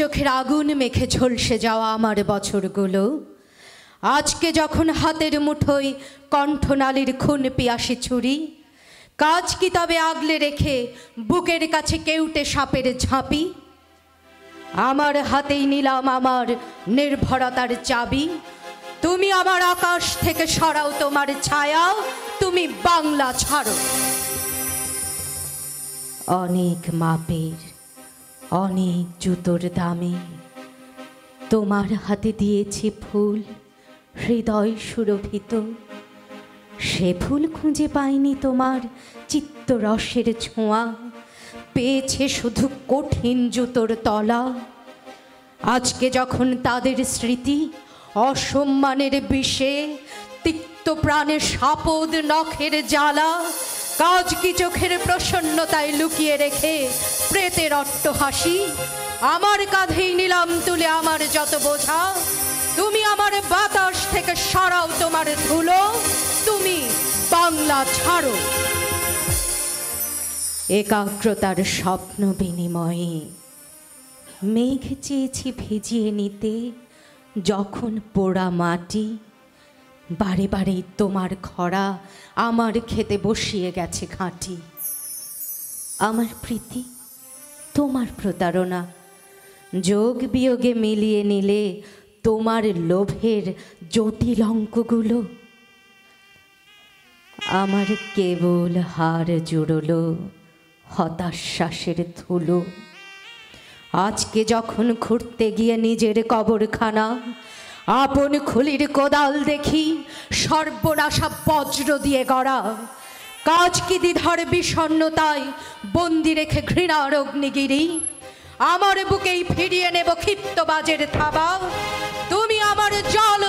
চোখের আগুন মেখে ঝলসে যাওয়া আমার বছরগুলো। আজকে যখন হাতের মুঠোয় কণ্ঠনালীর খুন পিয়াসি ছুরি, কাজ কি তবে আগলে রেখে বুকের কাছে কেউটে সাপের ঝাঁপি? আমার হাতেই নিলাম আমার নির্ভরতার চাবি। তুমি আমার আকাশ থেকে সরাও তোমার ছায়াও তুমি বাংলা ছাড়ো। অনেক মাপের অনেক জুতোর দামে। তোমার হাতে দিয়েছে ফুল, হৃদয় সুরভিত। সে ফুল খুঁজে পাইনি তোমার চিত্তরসের ছোঁয়া। পেয়েছে শুধু কঠিন জুতোর তলা। আজকে যখন তাদের স্মৃতি অসম্মানের বিষে, তিক্ত প্রাণের সাপদ নখের জ্বালা কাজ কি চোখের প্রসন্নতায় লুকিয়ে রেখে প্রেতের অট্ট হাসি? আমার কাঁধেই নিলাম তুলে আমার যত বোঝা। তুমি আমার বাতাস থেকে সরাও তোমার ধুলো। তুমি বাংলা ছাড়ো। একাগ্রতার স্বপ্ন বিনিময়ে মেঘ চেয়েছি ভিজিয়ে নিতে, যখন পোড়া মাটি বারে বারে তোমার খরা আমার খেতে বসিয়ে গেছে ঘাঁটি আমার প্রীতি, তোমার প্রতারণা। যোগ বিয়োগে মিলিয়ে নিলে তোমার লোভের জটিল অঙ্কগুলো। আমার কেবল হার জুড়লো হতাশ্বাসের ধুলো। আজকে যখন ঘুরতে গিয়ে নিজের কবরখানা আপন খুলির কোদাল দেখি, সর্বনাশা বজ্র দিয়ে গড়া। কাজ কি দ্বিধার বিষণ্নতায় বন্দি রেখে ঘৃণার অগ্নিগিরি? আমার বুকেই ফিরিয়ে নেব ক্ষিপ্ত বাজের থাবা। তুমি আমার জল